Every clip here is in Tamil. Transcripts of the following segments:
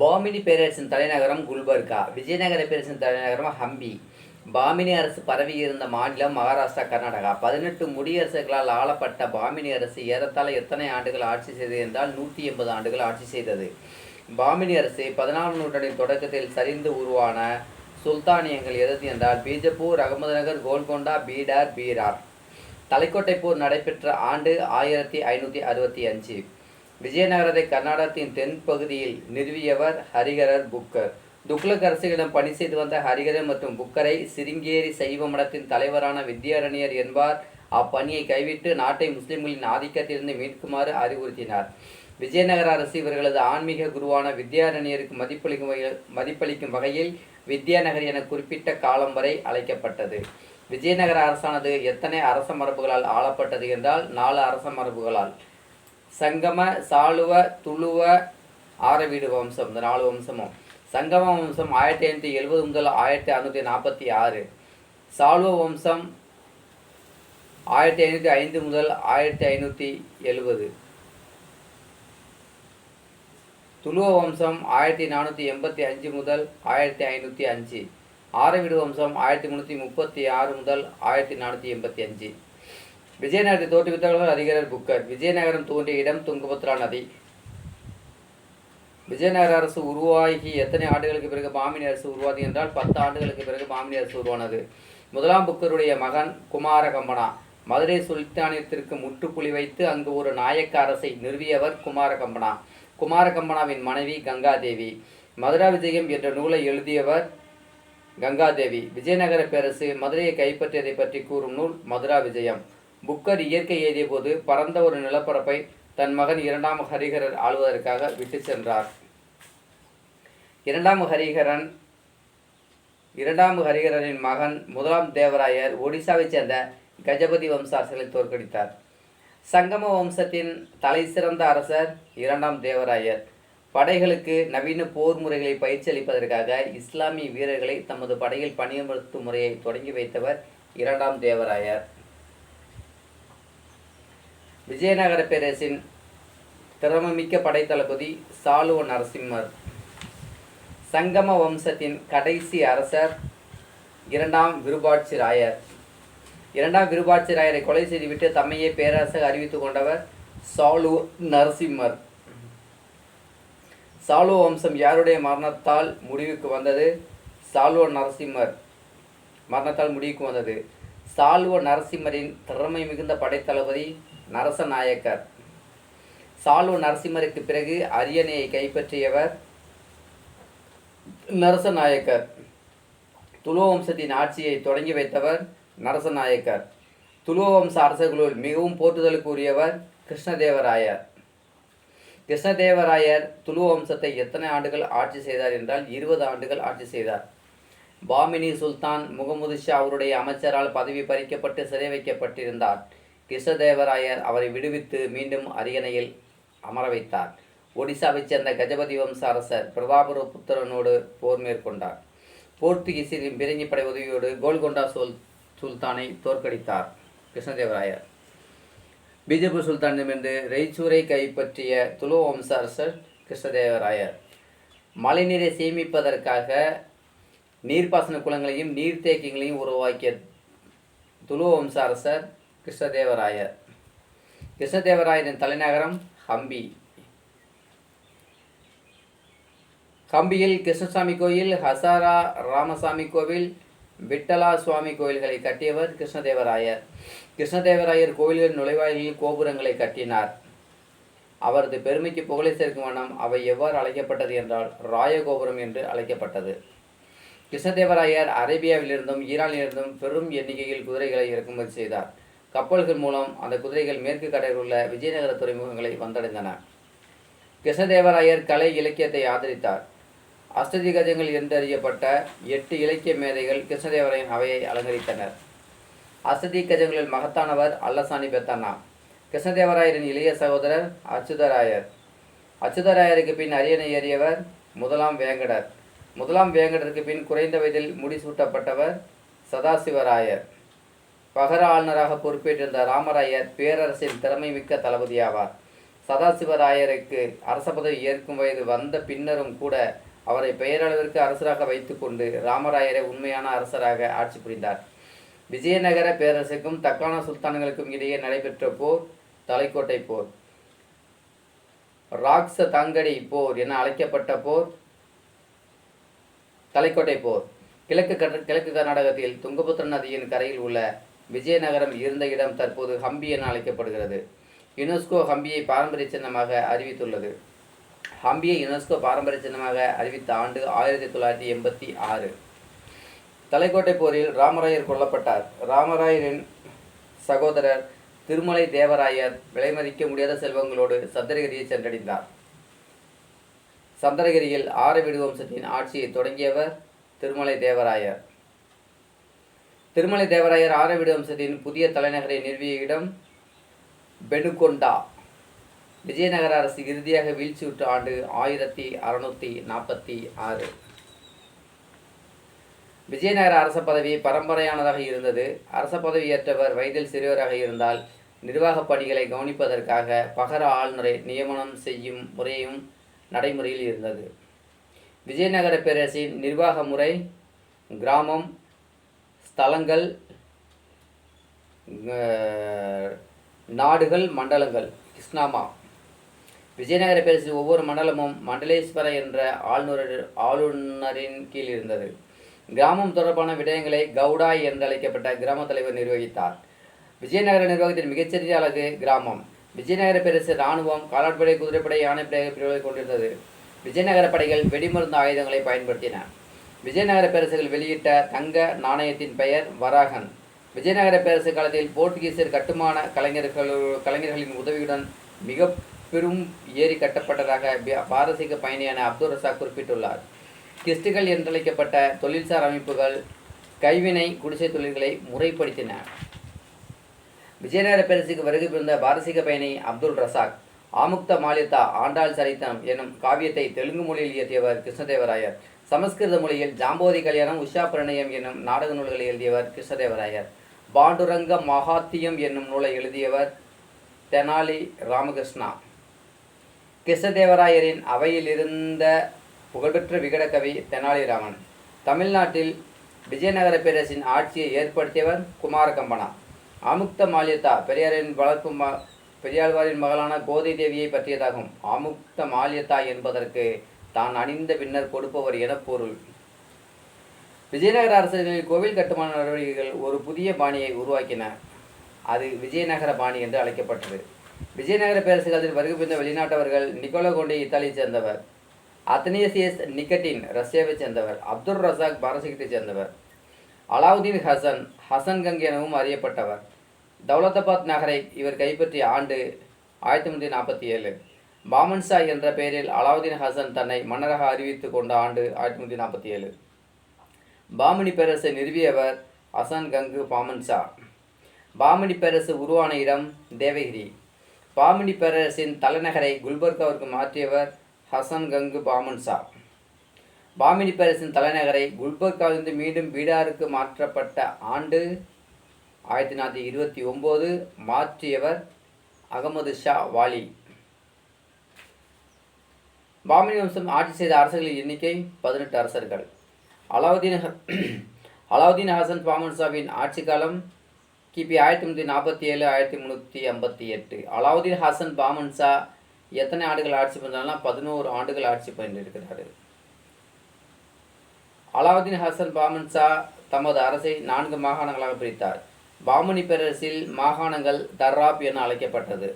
பாமினி பேரரசின் தலைநகரம் குல்பர்கா விஜயநகர பேரரசின் தலைநகரம் ஹம்பி. பாமினி அரசு பரவியிருந்த மாநிலம் மகாராஷ்டிரா கர்நாடகா. பதினெட்டு முடியரசுகளால் ஆளப்பட்ட பாமினி அரசு ஏறத்தாழ எத்தனை ஆண்டுகள் ஆட்சி செய்தது என்றால் நூற்றி எண்பது ஆண்டுகள் ஆட்சி செய்தது. பாமினி அரசு பதினாறாம் நூற்றாண்டின் தொடக்கத்தில் சரிந்து உருவான சுல்தானியங்கள் எது என்றால் பீஜப்பூர் அகமதுநகர் கோல்கொண்டா பீடார் பீரார். தலைக்கோட்டை போர் நடைபெற்ற ஆண்டு ஆயிரத்தி ஐநூற்றி அறுபத்தி அஞ்சு. விஜயநகரத்தை கர்நாடகத்தின் தென்பகுதியில் நிறுவியவர் ஹரிகரர் புக்கர் துக்ளக் அரசுகளிடம் பணி செய்து வந்த ஹரிகரர் மற்றும் புக்கரை சிருங்கேரி சைவ மடத்தின் தலைவரான வித்யாரண்யர் என்பார். அப்பணியை கைவிட்டு நாட்டை முஸ்லிம்களின் ஆதிக்கத்திலிருந்து மீட்குமாறு அறிவுறுத்தினார். விஜயநகர அரசு இவர்களது ஆன்மீக குருவான வித்யாரண்யருக்கு மதிப்பளிக்கும் வகையில் மதிப்பளிக்கும் வகையில் வித்யாநகர் என குறிப்பிட்ட காலம் வரை அழைக்கப்பட்டது. விஜயநகர அரசானது எத்தனை அரச மரபுகளால் ஆளப்பட்டது என்றால் நாலு அரச மரபுகளால். சங்கம சாளுவ துளுவ ஆரவீடு வம்சம் இந்த நாலு வம்சமும். சங்கம வம்சம் ஆயிரத்தி ஐநூற்றி எழுபது முதல் ஆயிரத்தி அறுநூற்றி நாற்பத்தி ஆறு. சாளுவ வம்சம் ஆயிரத்தி ஐநூற்றி ஐந்து முதல் ஆயிரத்தி ஐநூற்றி எழுபது துளுவ வம்சம் ஆயிரத்தி நானூற்றி எண்பத்தி அஞ்சு முதல் ஆயிரத்தி ஐநூற்றி அஞ்சு. ஆரவீடு வம்சம் ஆயிரத்தி முந்நூற்றி முப்பத்தி ஆறு முதல் ஆயிரத்தி நானூற்றி எண்பத்தி அஞ்சு. விஜயநகரத்தை தோற்றுவித்தவர்கள் அதிகாரர் புக்கர் விஜயநகரம் தோன்றிய இடம் துங்கபத்ரா நதி. விஜயநகர அரசு உருவாகி எத்தனை ஆண்டுகளுக்கு பிறகு பாமினி அரசு உருவாது என்றால் பத்து ஆண்டுகளுக்கு பிறகு பாமினி அரசு உருவானது. முதலாம் புக்கருடைய மகன் குமார கம்பனா மதுரை சுல்தானியத்திற்கு முற்றுப்புள்ளி வைத்து அங்கு ஒரு நாயக்க அரசை நிறுவியவர் குமார கம்பனா குமார கம்பனாவின் மனைவி கங்காதேவி. மதுரா விஜயம் என்ற நூலை எழுதியவர் கங்காதேவி. விஜயநகர பேரரசு மதுரையை கைப்பற்றியதை பற்றி கூறும் நூல் மதுரா விஜயம். புக்கர் இயற்கை எழுதிய போது பரந்த ஒரு நிலப்பரப்பை தன் மகன் இரண்டாம் ஹரிகரர் ஆளுவதற்காக விட்டு சென்றார். இரண்டாம் ஹரிஹரன் இரண்டாம் ஹரிகரனின் மகன் முதலாம் தேவராயர் ஒடிசாவைச் சேர்ந்த கஜபதி வம்ச அரசர்களை தோற்கடித்தார். சங்கம வம்சத்தின் தலை சிறந்த அரசர் இரண்டாம் தேவராயர். படைகளுக்கு நவீன போர் முறைகளை பயிற்சி அளிப்பதற்காக இஸ்லாமிய வீரர்களை தமது படையில் பணியமர்த்தும் முறையை தொடங்கி வைத்தவர் இரண்டாம் தேவராயர். விஜயநகர பேரரசின் திறமைமிக்க படைத்தளபதி சாலுவ நரசிம்மர். சங்கம வம்சத்தின் கடைசி அரசர் இரண்டாம் விருபாட்சி ராயர். இரண்டாம் விருபாட்சி ராயரை கொலை செய்துவிட்டு தம்மையே பேரரசர் அறிவித்துக் கொண்டவர் சாலு நரசிம்மர். சாலுவ வம்சம் யாருடைய மரணத்தால் முடிவுக்கு வந்தது? சாலுவ நரசிம்மர். மரணத்தால் முடிவுக்கு வந்தது. சாலுவ நரசிம்மரின் திறமை மிகுந்த படைத்தளபதி நரசநாயக்கர். சாலு நரசிம்மருக்கு பிறகு அரியணையை கைப்பற்றியவர் நரசநாயக்கர். துளுவ வம்சத்தின் ஆட்சியை தொடங்கி வைத்தவர் நரசநாயக்கர். துளுவ வம்ச அரசர்களுள் மிகவும் போற்றுதலுக்கு உரியவர் கிருஷ்ணதேவராயர். கிருஷ்ணதேவராயர் துளுவ வம்சத்தை எத்தனை ஆண்டுகள் ஆட்சி செய்தார் என்றால் இருபது ஆண்டுகள் ஆட்சி செய்தார். பாமினி சுல்தான் முகமது ஷா அவருடைய அமைச்சரால் பதவி பறிக்கப்பட்டு சிறை வைக்கப்பட்டிருந்தார். கிருஷ்ணதேவராயர் அவரை விடுவித்து மீண்டும் அரியணையில் அமர வைத்தார். ஒடிசாவைச் சேர்ந்த கஜபதி வம்ச அரசர் பிரதாபுர புத்திரனோடு போர் மேற்கொண்டார். போர்த்துகீசின் பிரிங்கி படை உதவியோடு கோல்கொண்டா சுல் சுல்தானை தோற்கடித்தார் கிருஷ்ணதேவராயர். பிஜப்பூர் சுல்தானிடமிருந்து ரெய்ச்சூரை கைப்பற்றிய துளுவ வம்ச அரசர் கிருஷ்ணதேவராயர். மழைநீரை சேமிப்பதற்காக நீர்ப்பாசன குளங்களையும் நீர்த்தேக்கிகளையும் உருவாக்கிய துலுவ வம்ச அரசர் கிருஷ்ணதேவராயர் கிருஷ்ணதேவராயரின் தலைநகரம் ஹம்பி ஹம்பியில் கிருஷ்ணசாமி கோயில் ஹசாரா ராமசாமி கோவில் விட்டலா சுவாமி கோயில்களை கட்டியவர் கிருஷ்ணதேவராயர். கிருஷ்ணதேவராயர் கோயில்களின் நுழைவாயிலில் கோபுரங்களை கட்டினார். அவரது பெருமைக்கு புகழை சேர்க்கும் வண்ணம் அவை எவ்வாறு அழைக்கப்பட்டது என்றால் ராயகோபுரம் என்று அழைக்கப்பட்டது. கிருஷ்ணதேவராயர் அரேபியாவிலிருந்தும் ஈரானிலிருந்தும் பெரும் எண்ணிக்கையில் குதிரைகளை இறக்குமதி செய்தார். கப்பல்கள் மூலம் அந்த குதிரைகள் மேற்கு கடையில் உள்ள விஜயநகர துறைமுகங்களை வந்தடைந்தன. கிருஷ்ணதேவராயர் கலை இலக்கியத்தை ஆதரித்தார். அஷ்டதி கஜங்கள் என்றறியப்பட்ட எட்டு இலக்கிய மேதைகள் கிருஷ்ணதேவராயன் அவையை அலங்கரித்தனர். அஷ்டதி கஜங்களில் மகத்தானவர் அல்லசாணி பெத்தண்ணா. கிருஷ்ணதேவராயரின் இளைய சகோதரர் அச்சுதராயர். அச்சுதராயருக்கு பின் அரியணை ஏறியவர் முதலாம் வேங்கடர். முதலாம் வேங்கடருக்கு பின் குறைந்த வயதில் முடிசூட்டப்பட்டவர் சதாசிவராயர். பகர ஆளுநராக பொறுப்பேற்றிருந்த ராமராயர் பேரரசின் திறமை மிக்க தளபதியாவார். சதாசிவராயருக்கு அரச பதவி ஏற்கும் வயது வந்த பின்னரும் கூட அவரை பெயரளவிற்கு அரசராக வைத்துக்கொண்டு ராமராயரை உண்மையான அரசராக ஆட்சி புரிந்தார். விஜயநகர பேரரசுக்கும் தக்கான சுல்தான்களுக்கும் இடையே நடைபெற்ற போர் தலைக்கோட்டை போர். ராக்ச தாங்கடி போர் என அழைக்கப்பட்ட போர் தலைக்கோட்டை போர். கிழக்கு கிழக்கு கர்நாடகத்தில் துங்கபுத்திர நதியின் கரையில் உள்ள விஜயநகரம் இருந்த இடம் தற்போது ஹம்பி என அழைக்கப்படுகிறது. யுனெஸ்கோ ஹம்பியை பாரம்பரிய சின்னமாக அறிவித்துள்ளது. ஹம்பியை யுனெஸ்கோ பாரம்பரிய சின்னமாக அறிவித்த ஆண்டு ஆயிரத்தி தொள்ளாயிரத்தி எண்பத்தி ஆறு. தலைக்கோட்டை போரில் ராமராயர் கொல்லப்பட்டார். ராமராயரின் சகோதரர் திருமலை தேவராயர் விலைமதிக்க முடியாத செல்வங்களோடு சந்திரகிரியை சென்றடைந்தார். சந்திரகிரியில் ஆரவிடு வம்சத்தின் ஆட்சியை தொடங்கியவர் திருமலை தேவராயர். திருமலை தேவராயர் ஆரவிடு வம்சத்தின் புதிய தலைநகரை நிறுவிய இடம் பெனுகொண்டா விஜயநகர அரசு இறுதியாக வீழ்ச்சியுற்ற ஆண்டு ஆயிரத்தி அறுநூத்தி நாற்பத்தி ஆறு. விஜயநகர அரச பதவி பரம்பரையானதாக இருந்தது. அரச பதவி ஏற்றவர் வயதில் சிறியவராக இருந்தால் நிர்வாகப் பணிகளை கவனிப்பதற்காக பகர ஆளுநரை நியமனம் செய்யும் முறையும் நடைமுறையில் இருந்தது. விஜயநகர பேரரசின் நிர்வாக முறை கிராமம் ஸ்தலங்கள் நாடுகள் மண்டலங்கள். கிருஷ்ணாமா. விஜயநகர பேரரசு ஒவ்வொரு மண்டலமும் மண்டலேஸ்வர என்ற ஆளுநர் ஆளுநரின் கீழ் இருந்தது. கிராமம் தொடர்பான விடயங்களை கவுடா என்று அழைக்கப்பட்ட கிராம தலைவர் நிர்வகித்தார். விஜயநகர நிர்வாகத்தின் மிகச்சிறிய அழகு கிராமம். விஜயநகர பேரரசு இராணுவம் காலாட்படை குதிரைப்படை யானைப்படை பிரிவுகளை கொண்டிருந்தது. விஜயநகர படைகள் வெடிமருந்து ஆயுதங்களை பயன்படுத்தின. விஜயநகர பேரரசுகள் வெளியிட்ட தங்க நாணயத்தின் பெயர் வராகன். விஜயநகர பேரரசு காலத்தில் போர்த்துகீசியர் கட்டுமான கலைஞர்கள் கலைஞர்களின் உதவியுடன் மிக பெரும் ஏரி கட்டப்பட்டதாக பாரசீக பயணியான அப்துல் ரசாக் குறிப்பிட்டுள்ளார். கிஸ்டுகள் என்றழைக்கப்பட்ட தொழில்சார் அமைப்புகள் கைவினை குடிசை தொழில்களை முறைப்படுத்தின. விஜயநகர பேரரசுக்கு வருகை புரிந்த பாரசீக பயணி அப்துல் ரசாக் ஆமுக்த மாலிதா ஆண்டாள் சரித்தம் எனும் காவியத்தை தெலுங்கு மொழியில் இயற்றியவர் கிருஷ்ணதேவராயர். சமஸ்கிருத மொழியில் ஜாம்போதி கல்யாணம் உஷா பிரணயம் என்னும் நாடக நூல்களை எழுதியவர் கிருஷ்ணதேவராயர். பாண்டுரங்க மகாத்தியம் என்னும் நூலை எழுதியவர் தெனாலி ராமகிருஷ்ணா. கிருஷ்ணதேவராயரின் அவையில் இருந்த புகழ்பெற்ற விகடகவி தெனாலிராமன். தமிழ்நாட்டில் விஜயநகர பேரரசின் ஆட்சியை ஏற்படுத்தியவர் குமாரகம்பனா. அமுக்த மாலியதா பெரியாரின் வளர்ப்பு ம பெரியாழ்வாரின் மகளான கோதை தேவியை பற்றியதாகும். அமுக்த மாலியதா என்பதற்கு தான் அணிந்த பின்னர் கொடுப்பவர் என பொருள். விஜயநகர அரசர்களில் கோவில் கட்டுமான நடவடிக்கைகள் ஒரு புதிய பாணியை உருவாக்கின. அது விஜயநகர பாணி என்று அழைக்கப்பட்டது. விஜயநகர பேரரசுகளில் வருகை புரிந்த வெளிநாட்டவர்கள் நிக்கோலோ கோண்டே இத்தாலியைச் சேர்ந்தவர். அத்தனியசியஸ் நிக்கட்டின் ரஷ்யாவைச் சேர்ந்தவர். அப்துல் ரசாக் பாரசீகத்தைச் சேர்ந்தவர். அலாவுதீன் ஹசன் ஹசன் கங் எனவும் அறியப்பட்டவர். தௌலதாபாத் நகரை இவர் கைப்பற்றிய ஆண்டு ஆயிரத்தி முந்நூற்றி நாற்பத்தி ஏழு. பாமன்ஷா என்ற பெயரில் அலாவுதீன் ஹசன் தன்னை மன்னராக அறிவித்துக் கொண்ட ஆண்டு ஆயிரத்தி முந்நூற்றி நாற்பத்தி ஏழு. பாமணி பேரரசை நிறுவியவர் ஹசன் கங்கு பாமன்ஷா பாமணி பேரரசு உருவான இடம் தேவகிரி. பாமணி பேரரசின் தலைநகரை குல்பர்காவிற்கு மாற்றியவர் ஹசன் கங்கு பாமன்ஷா பாமினி பேரரசின் தலைநகரை குல்பர்காவிலிருந்து மீண்டும் பீடாருக்கு மாற்றப்பட்ட ஆண்டு ஆயிரத்தி தொள்ளாயிரத்தி இருபத்தி ஒம்பது மாற்றியவர் அகமது ஷா வாலி. பாமினி வம்சம் ஆட்சி செய்த அரசர்களின் எண்ணிக்கை பதினெட்டு அரசர்கள். அலாவுதீன் அலாவுதீன் ஹசன் பாமன்சாவின் ஆட்சி காலம் கிபி ஆயிரத்தி முந்நூற்றி நாற்பத்தி ஏழு ஆயிரத்தி முந்நூற்றி ஐம்பத்தி எட்டு. அலாவுதீன் ஹசன் பாமன்சா எத்தனை ஆண்டுகள் ஆட்சி பண்ணாங்கன்னா பதினோரு ஆண்டுகள் ஆட்சி பண்ணியிருக்கிறாரு அலாவுதீன் ஹசன் பாமன்சா தமது அரசை நான்கு மாகாணங்களாக பிரித்தார். பாமனி பேரரசில் மாகாணங்கள் தர்ராப் என அழைக்கப்பட்டது.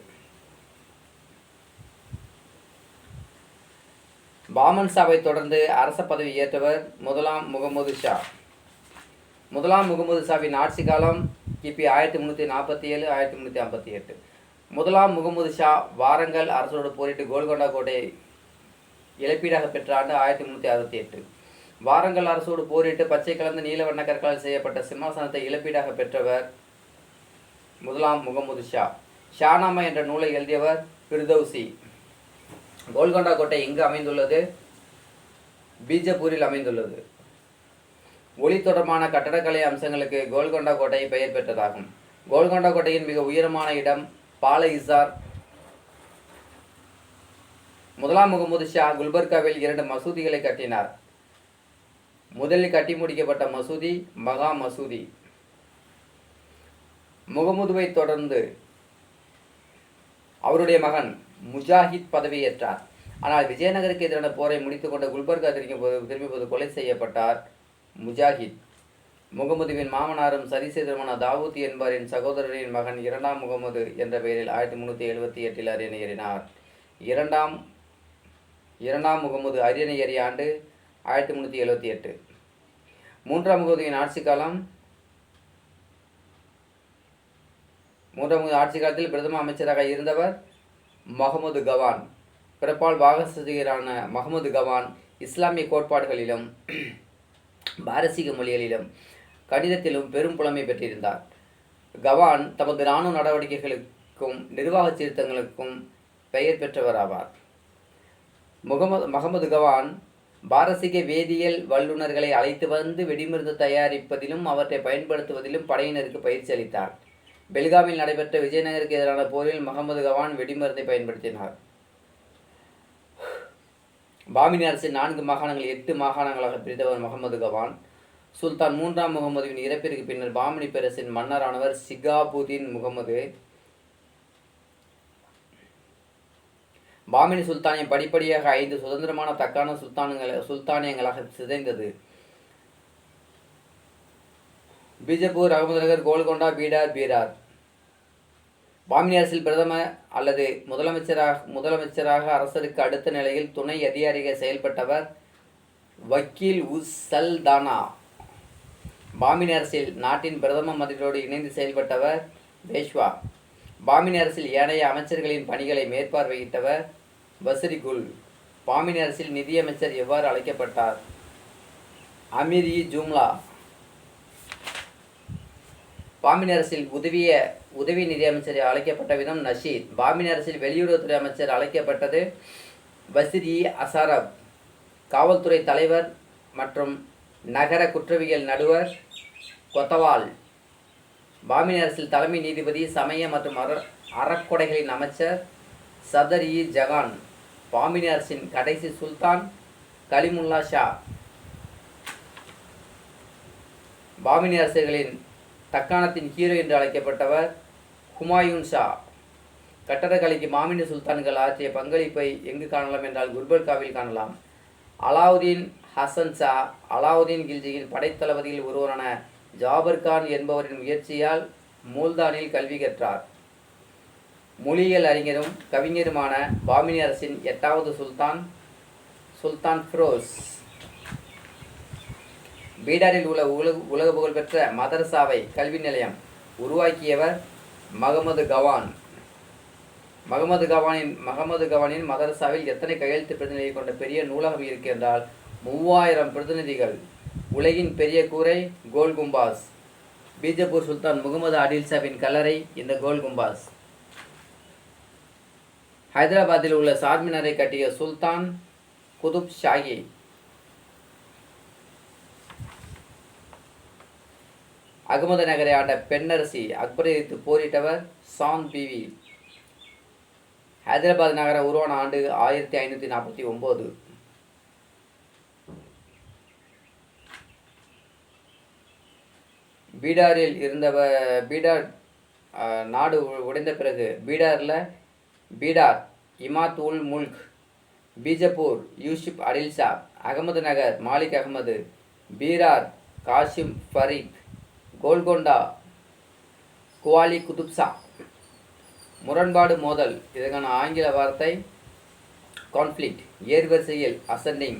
பாமன் ஷாவை தொடர்ந்து அரச பதவி ஏற்றவர் முதலாம் முகமது ஷா. முதலாம் முகமது ஷாவின் ஆட்சி காலம் கிபி ஆயிரத்தி முந்நூற்றி நாற்பத்தி ஏழு ஆயிரத்தி முந்நூற்றி ஐம்பத்தி எட்டு முதலாம் முகமது ஷா வாரங்கல் அரசோடு போரிட்டு கோல்கொண்டா கோட்டையை இழப்பீடாக பெற்ற ஆண்டு ஆயிரத்தி முந்நூற்றி அறுபத்தி எட்டு வாரங்கல் அரசோடு போரிட்டு பச்சை கலந்த நீல வண்ண கற்களால் செய்யப்பட்ட சிம்மாசனத்தை இழப்பீடாக பெற்றவர் முதலாம் முகமது ஷா. ஷானாமா என்ற நூலை எழுதியவர் பிர்தௌசி கோல்கொண்டா கோட்டை எங்கு அமைந்துள்ளது? பீஜப்பூரில் அமைந்துள்ளது. ஒளி தொடர்பான கட்டடக்கலை அம்சங்களுக்கு கோல்கொண்டா கோட்டை பெயர் பெற்றதாகும். கோல்கொண்டா கோட்டையின் மிக உயரமான இடம் பால இசார். முதலாம் முகமது ஷா குல்பர்காவில் இரண்டு மசூதிகளை கட்டினார். முதலில் கட்டி முடிக்கப்பட்ட மசூதி மகா மசூதி. முகமதுவை தொடர்ந்து அவருடைய மகன் முஜாஹித் பதவியேற்றார். ஆனால் விஜயநகருக்கு எதிரான போரை முடித்துக்கொண்ட குல்பர்கா திரும்பிய போது திரும்பிய போது கொலை செய்யப்பட்டார் முஜாஹித். முகமதுவின் மாமனாரும் சரி செய்தமான தாவூத் என்பாரின் சகோதரரின் மகன் இரண்டாம் முகமது என்ற பெயரில் ஆயிரத்தி முந்நூற்றி எழுபத்தி எட்டில் அரியணை ஏறினார். இரண்டாம் இரண்டாம் முகமது அரியணையேறிய ஆண்டு ஆயிரத்தி முந்நூற்றி எழுபத்தி எட்டு. மூன்றாம் முகமதுவின் ஆட்சி காலம் மூன்றாம் முகமது ஆட்சி காலத்தில் பிரதம அமைச்சராக இருந்தவர் மஹமது கவான். பிறப்பால் வாகசதிகரான மஹமது கவான் இஸ்லாமிய கோட்பாடுகளிலும் பாரசீக மொழிகளிலும் கணிதத்திலும் பெரும் புலமை பெற்றிருந்தார். கவான் தமது இராணுவ நடவடிக்கைகளுக்கும் நிர்வாக சீர்த்தங்களுக்கும் பெயர் பெற்றவராவார். முகமது மஹமது கவான் பாரசீக வேதியியல் வல்லுநர்களை அழைத்து வந்து வெடிமருந்து தயாரிப்பதிலும் அவற்றை பயன்படுத்துவதிலும் படையினருக்கு பயிற்சி அளித்தார். பெல்காமில் நடைபெற்ற விஜயநகருக்கு எதிரான போரில் முகமது கவான் வெடிமருந்தை பயன்படுத்தினார். பாமினி அரசின் நான்கு மாகாணங்கள் எட்டு மாகாணங்களாக பிரித்தவர் முகமது கவான். சுல்தான் மூன்றாம் முகமதுவின் இறப்பிற்கு பின்னர் பாமினி பேரரசின் மன்னரானவர் சிகாபுதீன் முகமது. பாமினி சுல்தானியம் படிப்படியாக ஐந்து சுதந்திரமான தக்கான சுல்தானங்களை சுல்தானியங்களாக சிதைந்தது. பீஜப்பூர் அகமதுநகர் கோல்கொண்டா பீடார் பீரார். பாமினி அரசில் பிரதம அல்லது முதலமைச்சராக முதலமைச்சராக அரசருக்கு அடுத்த நிலையில் துணை அதிகாரிகள் செயல்பட்டவர் வக்கீல் உஸ் சல்தானா பாமினி அரசில் நாட்டின் பிரதம மந்திரியோடு இணைந்து செயல்பட்டவர் பேஷ்வா. பாமினி அரசில் ஏனைய அமைச்சர்களின் பணிகளை மேற்பார்வையிட்டவர் வசரிகுல். பாமினி அரசில் நிதியமைச்சர் எவ்வாறு அழைக்கப்பட்டார்? அமீர் இ ஜூம்லா. பாம்பின் அரசில் உதவிய உதவி நிதியமைச்சர் அழைக்கப்பட்ட விதம் நஷீத். பாம்பின் அரசில் வெளியுறவுத்துறை அமைச்சர் அழைக்கப்பட்டது வசிர் இ அசாரப் காவல்துறை தலைவர் மற்றும் நகர குற்றவியல் நடுவர் கொத்தவால். பாமினி அரசில் தலைமை நீதிபதி சமய மற்றும் அற அறக்கொடைகளின் அமைச்சர் சதர் இ ஜகான். பாமினி அரசின் கடைசி சுல்தான் கலிமுல்லா ஷா. பாமினி அரசர்களின் தக்காணத்தின் ஹீரோ என்று அழைக்கப்பட்டவர் ஹுமாயூன் ஷா. கட்டடக்கலைக்கு மாமினி சுல்தான்கள் ஆற்றிய பங்களிப்பை எங்கு காணலாம் என்றால் குல்பர்காவில் காணலாம். அலாவுதீன் ஹசன் ஷா அலாவுதீன் கில்ஜியின் படைத்தளபதியில் ஒருவரான ஜாபர் கான் என்பவரின் முயற்சியால் மூல்தானில் கல்வி கற்றார். மொழியியல் அறிஞரும் கவிஞருமான பாமினி அரசின் எட்டாவது சுல்தான் சுல்தான் ஃபிரோஸ். பீடாரில் உள்ள உலக உலக புகழ்பெற்ற மதரசாவை கல்வி நிலையம் உருவாக்கியவர் மகமது கவான். மகமது கவானின் மகமது கவானின் மதரசாவில் எத்தனை கையெழுத்து பிரதிநிதியை கொண்ட பெரிய நூலகம் இருக்கின்றால் மூவாயிரம் பிரதிநிதிகள். உலகின் பெரிய கூரை கோல் கும்பாஸ். பீஜப்பூர் சுல்தான் முகமது அடில்சாவின் கல்லறை இந்த கோல் கும்பாஸ். ஹைதராபாத்தில் உள்ள சார்மினாரை கட்டிய சுல்தான் குதுப் ஷாஹி அகமது நகரை ஆண்ட பெண்ணரசி அக்பரை எதிர்த்து போரிட்டவர் சாங் பிவி ஹைதராபாத் நகர உருவான ஆண்டு ஆயிரத்தி ஐநூற்றி நாற்பத்தி ஒம்பது. பீடாரில் இருந்தவ பீடார் நாடு உடைந்த பிறகு பீடாரில் பீடார் இமாத் உல் முல்க் பீஜப்பூர் யூசுப் அடில்ஷா அகமது நகர் மாலிக் அகமது பீரார் காஷிம் ஃபரீக் கோல்கொண்டா குவாலி குதுப்சா முரண்பாடு மோதல். இதற்கான ஆங்கில வார்த்தை கான்ஃப்ளிக்ட் ஏர்வரிசையில் அசண்டிங்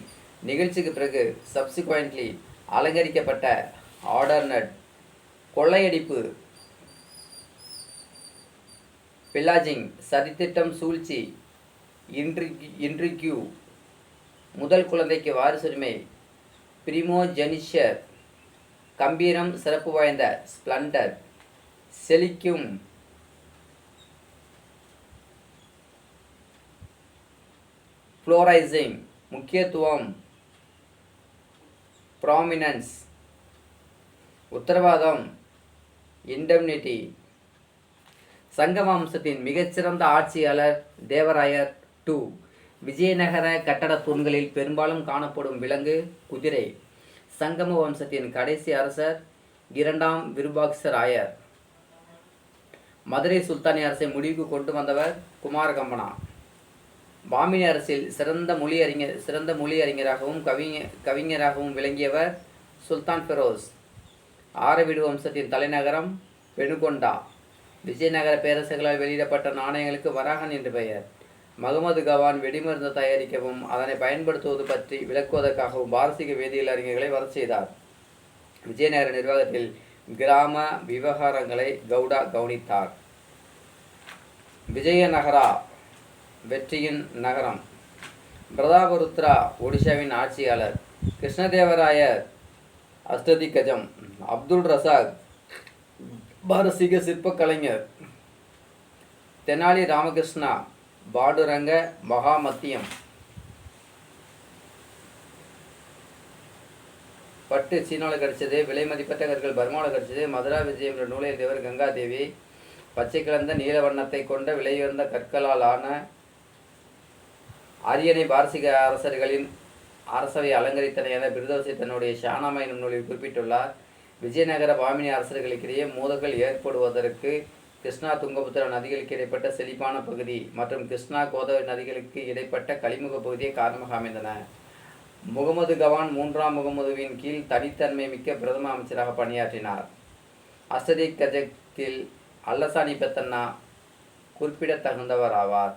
நிகழ்ச்சிக்கு பிறகு சப்சிக்வெண்ட்லி அலங்கரிக்கப்பட்ட ஆர்டர்னட் கொள்ளையடிப்பு. பில்லாஜிங் சதித்திட்டம் சூழ்ச்சி இன்றி இன்ட்ரிக்யூ முதல் குழந்தைக்கு வாரிசுரிமை பிரிமோஜெனிஷர் கம்பீரம் சிறப்பு வாய்ந்த ஸ்ப்ளண்டர் செழிக்கும். ஃப்ளோரைசிங் முக்கியத்துவம் ப்ராமினன்ஸ் உத்தரவாதம் இண்டம்னிட்டி சங்க வம்சத்தின் மிகச்சிறந்த ஆட்சியாளர் தேவராயர் டூ. விஜயநகர கட்டடத் தூண்களில் பெரும்பாலும் காணப்படும் விலங்கு குதிரை. சங்கம வம்சத்தின் கடைசி அரசர் இரண்டாம் விருபாக்சர் ஆயர். மதுரை சுல்தானி அரசை முடிவுக்கு கொண்டு வந்தவர் குமாரகம்பனா பாமினி அரசில் சிறந்த மொழி அறிஞர் சிறந்த மொழி அறிஞராகவும் கவிஞ கவிஞராகவும் விளங்கியவர் சுல்தான் ஃபெரோஸ் ஆரவீடு வம்சத்தின் தலைநகரம் பெனுகொண்டா விஜயநகர பேரரசுகளால் வெளியிடப்பட்ட நாணயங்களுக்கு வராகன் என்று பெயர். மகமது கவான் வெடிமருந்து தயாரிக்கவும் அதனை பயன்படுத்துவது பற்றி விளக்குவதற்காகவும் பாரசீக வேதியியல் அறிஞர்களை வர செய்தார். விஜயநகர நிர்வாகத்தில் கிராம விவகாரங்களை கவுடா கவனித்தார். விஜயநகரா வெற்றியின் நகரம். பிரதாபருத்ரா ஒடிஷாவின் ஆட்சியாளர். கிருஷ்ணதேவராயர் அஸ்ததி கஜம் அப்துல் ரசாக் பாரசீக சிற்பக் கலைஞர் தெனாலி ராமகிருஷ்ணா பாடுரங்க மகாமத்தியம். பட்டு சீனாவில் கிடைச்சது விலை மதிப்பற்ற கற்கள் பர்மாவில் கிடைச்சது மதுரா விஜயம் என்ற நூலை தேவர் கங்காதேவி. பச்சை கலந்த நீல வண்ணத்தை கொண்ட விலையுயர்ந்த கற்களால் ஆன அரியணை பாரசீக அரசர்களின் அரசவை அலங்கரித்தன என பிரிதோசி தன்னுடைய ஷானாமா என்னும் நூலில் குறிப்பிட்டுள்ளார். விஜயநகர பாமினி அரசர்களுக்கிடையே மோதல்கள் ஏற்படுவதற்கு கிருஷ்ணா துங்கபுத்திரா நதிகளுக்கு இடைப்பட்ட செழிப்பான பகுதி மற்றும் கிருஷ்ணா கோதாவரி நதிகளுக்கு இடைப்பட்ட கலிமுக பகுதியை காரணமாக அமைந்தன. முகமது கவான் மூன்றாம் முகமதுவின் கீழ் தனித்தன்மை மிக்க பிரதம அமைச்சராக பணியாற்றினார். அசதி கஜத்தில் அல்லசானி பெத்தன்னா குறிப்பிடத்தகுந்தவர் ஆவார்